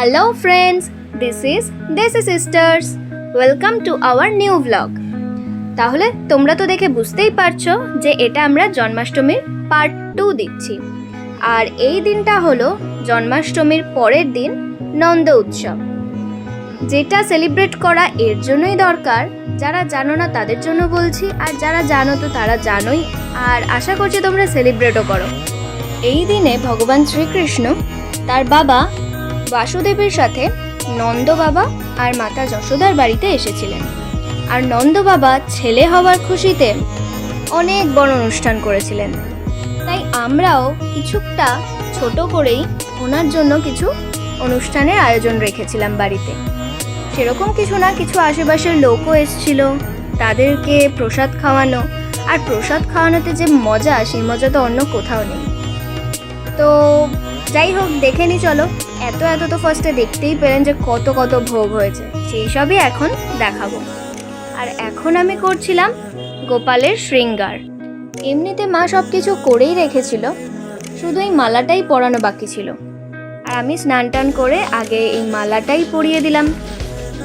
Hello friends, this is Desi Sisters. Welcome to our new vlog. তাহলে তোমরা তো দেখে বুঝতেই পারছ যে এটা আমরা জন্মাষ্টমীর পার্ট টু দিচ্ছি। আর এই দিনটা হলো জন্মাষ্টমীর পরের দিন নন্দ উৎসব। যেটা সেলিব্রেট করা এর জন্যই দরকার। যারা জানো না তাদের জন্য বলছি। আর যারা জানো তো তারা জানোই। আর আশা করছি তোমরা সেলিব্রেটও করো। এই দিনে ভগবান শ্রীকৃষ্ণ তার বাবা বাসুদেবের সাথে নন্দ বাবা আর মাতা যশোদার বাড়িতে এসেছিলেন। আর নন্দ বাবা ছেলে হওয়ার খুশিতে অনেক বড় অনুষ্ঠান করেছিলেন। তাই আমরাও কিছুটা ছোট করেই ওনার জন্য কিছু অনুষ্ঠানের আয়োজন রেখেছিলাম বাড়িতে। সেরকম কিছু না, কিছু আশেপাশের লোকও এসেছিল, তাদেরকে প্রসাদ খাওয়ানো। আর প্রসাদ খাওয়ানোতে যে মজা, সেই মজা তো অন্য কোথাও নেই। তো যাই হোক, দেখে নি চলো। এত এত তো ফার্স্টে দেখতেই পেলেন যে কত কত ভোগ হয়েছে। সেই সবই এখন দেখাবো। আর এখন আমি করছিলাম গোপালের শৃঙ্গার। এমনিতে মা সব কিছু করেই রেখেছিল, শুধু এই মালাটাই পরানো বাকি ছিল। আর আমি স্নান টান করে আগে এই মালাটাই পরিয়ে দিলাম।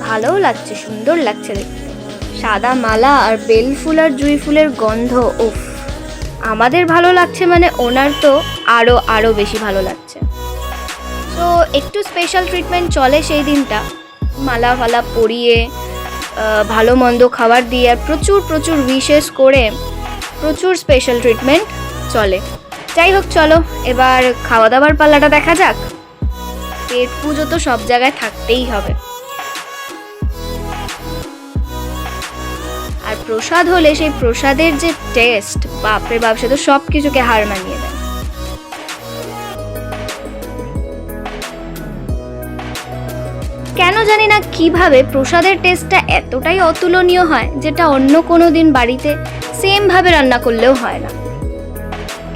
ভালোও লাগছে, সুন্দর লাগছে দেখতে। সাদা মালা আর বেল ফুল আর জুঁই ফুলের গন্ধ, উফ। আমাদের ভালো লাগছে মানে ওনার তো আরও আরও বেশি ভালো লাগছে। একটু স্পেশাল ট্রিটমেন্ট চলে সেই দিনটা। মালা ফালা পরিয়ে ভালো মন্দ খাবার দিয়ে আর প্রচুর প্রচুর উইশেস করে প্রচুর স্পেশাল ট্রিটমেন্ট চলে। যাই হোক, চলো, এবার খাওয়া দাওয়ার পাল্লাটা দেখা যাক। পেট পুজো তো সব জায়গায় থাকতেই হবে। আর প্রসাদ হলে সেই প্রসাদের যে টেস্ট বাপরে বাপ, সে তো সব কিছুকে হার মানিয়ে কেন জানি না কীভাবে প্রসাদের টেস্টটা এতটাই অতুলনীয় হয়, যেটা অন্য কোনো দিন বাড়িতে সেমভাবে রান্না করলেও হয় না।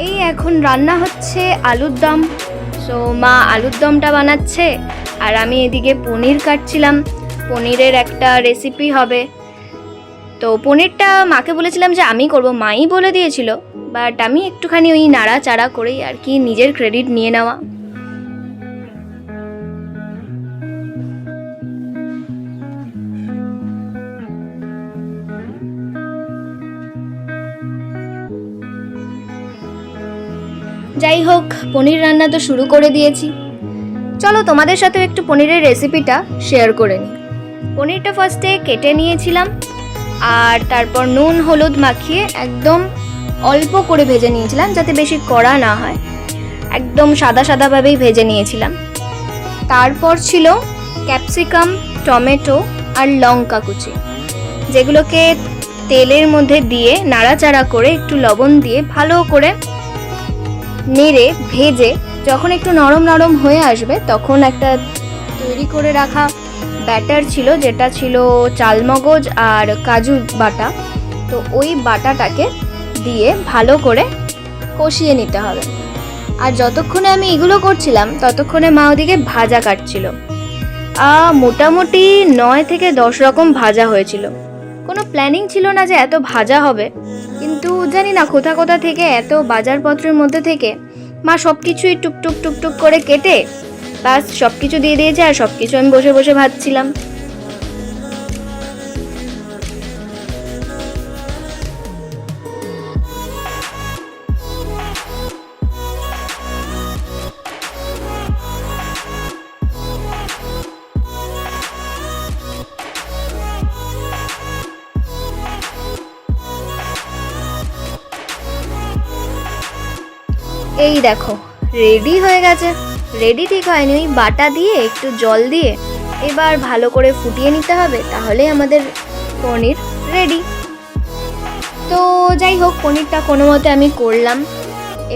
এই এখন রান্না হচ্ছে আলুর দম। সো মা আলুর দমটা বানাচ্ছে, আর আমি এদিকে পনির কাটছিলাম। পনিরের একটা রেসিপি হবে। তো পনিরটা মাকে বলেছিলাম যে আমি করব, মাই বলে দিয়েছিল। বাট আমি একটুখানি ওই নাড়াচাড়া করেই আর কি নিজের ক্রেডিট নিয়ে নেওয়া। যাই হোক, পনির রান্না তো শুরু করে দিয়েছি। চলো তোমাদের সাথেও একটু পনিরের রেসিপিটা শেয়ার করে নিই। পনিরটা ফার্স্টে কেটে নিয়েছিলাম, আর তারপর নুন, হলুদ মাখিয়ে একদম অল্প করে ভেজে নিয়েছিলাম যাতে বেশি কড়া না হয়। একদম সাদা সাদাভাবেই ভেজে নিয়েছিলাম। তারপর ছিল ক্যাপসিকাম টমেটো আর লঙ্কা কুচি। যেগুলোকে তেলের মধ্যে দিয়ে নাড়াচাড়া করে একটু লবণ দিয়ে ভালো করে নেড়ে, ভেজে যখন একটু নরম নরম হয়ে আসবে, তখন একটা তৈরি করে রাখা ব্যাটার ছিল, যেটা ছিল চালমগজ আর কাজু বাটা। তো ওই বাটাটাকে দিয়ে ভালো করে কষিয়ে নিতে হবে। আর যতক্ষণে আমি এগুলো করছিলাম, ততক্ষণে মা ওদিকে ভাজা কাটছিল। মোটামুটি নয় থেকে দশ রকম ভাজা হয়েছিল। কোনো প্ল্যানিং ছিল না যে এত ভাজা হবে। কিন্তু জানি না কোথা কোথা থেকে, এত বাজারপত্রের মধ্যে থেকে মা সব কিছুই টুকটুক টুকটুক করে কেটে বাস সব কিছু দিয়ে দিয়েছে আর সব কিছু আমি বসে বসে ভাজছিলাম। এই দেখো রেডি হয়ে গেছে। রেডি ঠিক হয়নি, ওই বাটা দিয়ে একটু জল দিয়ে এবার ভালো করে ফুটিয়ে নিতে হবে তাহলে আমাদের পনির রেডি তো যাই হোক, পনিরটা কোনো মতে আমি করলাম।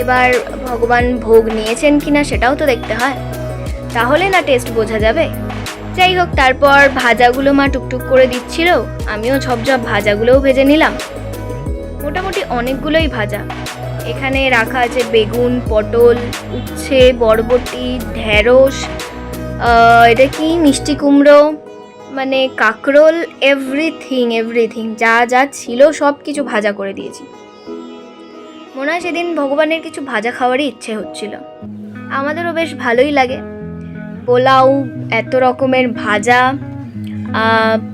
এবার ভগবান ভোগ নিয়েছেন কি না সেটাও তো দেখতে হয়। তাহলে না টেস্ট বোঝা যাবে। যাই হোক, তারপর ভাজাগুলো মা টুকটুক করে দিচ্ছিল। আমিও ঝপঝপ ভাজাগুলোও ভেজে নিলাম। মোটামুটি অনেকগুলোই ভাজা। এখানে রাখা আছে বেগুন পটল উচ্ছে বরবটি আহ, এটা কি মিষ্টি কুমড়ো মানে কাকরোল এভরিথিং এভরিথিং যা যা ছিল সব কিছু ভাজা করে দিয়েছি। মনে হয় সেদিন ভগবানের কিছু ভাজা খাওয়ারই ইচ্ছে হচ্ছিল। আমাদেরও বেশ ভালোই লাগে। পোলাও এত রকমের ভাজা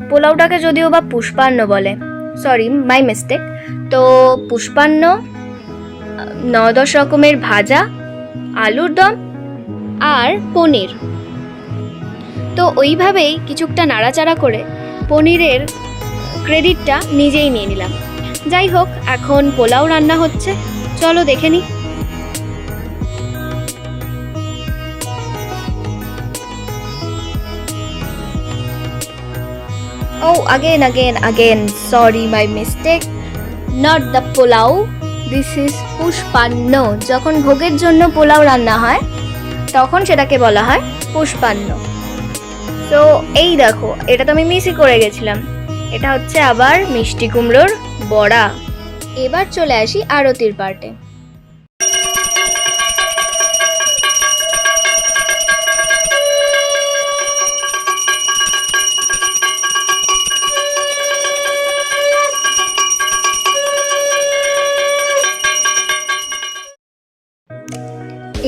পোলাওটাকে যদিও বা পুষ্পান্ন বলে সরি মাই মিস্টেক তো পুষ্পান্ন ন দশ রকমের ভাজা আলুর দম আর পনির। তো ওইভাবেই কিছুটা নাড়াচাড়া করে পনিরের ক্রেডিটটা নিজেই নিয়ে নিলাম। যাই হোক এখন পোলাও রান্না হচ্ছে। চলো দেখে নিই Oh, again, again, again. Sorry, my mistake. Not the pulao this is pushpanna যখন ভোগের জন্য পোলাও রান্না হয়, তখন সেটাকে বলা হয় পুষ্পান্ন তো এই দেখো, এটা তো আমি মিসই করে গেছিলাম। এটা হচ্ছে আবার মিষ্টি কুমড়োর বড়া। এবার চলে আসি আরতির পার্টে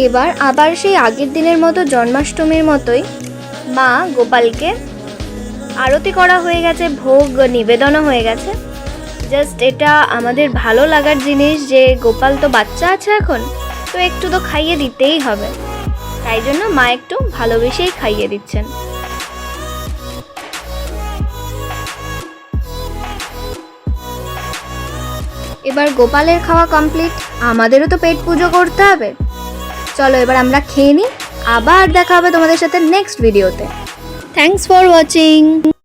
এবার আবার সেই আগের দিনের মতো জন্মাষ্টমীর মতোই মা গোপালকে আরতি করা হয়ে গেছে, ভোগ নিবেদনও হয়ে গেছে। জাস্ট এটা আমাদের ভালো লাগার জিনিস যে গোপাল তো বাচ্চা আছে এখন, তো একটু তো খাইয়ে দিতেই হবে। তাই জন্য মা একটু ভালোবেসেই খাইয়ে দিচ্ছেন। এবার গোপালের খাওয়া কমপ্লিট, আমাদেরও তো পেট পুজো করতে হবে। চলো এবার আমরা খেয়ে নিই। আবার দেখা হবে তোমাদের সাথে নেক্সট ভিডিওতে থ্যাংকস ফর ওয়াচিং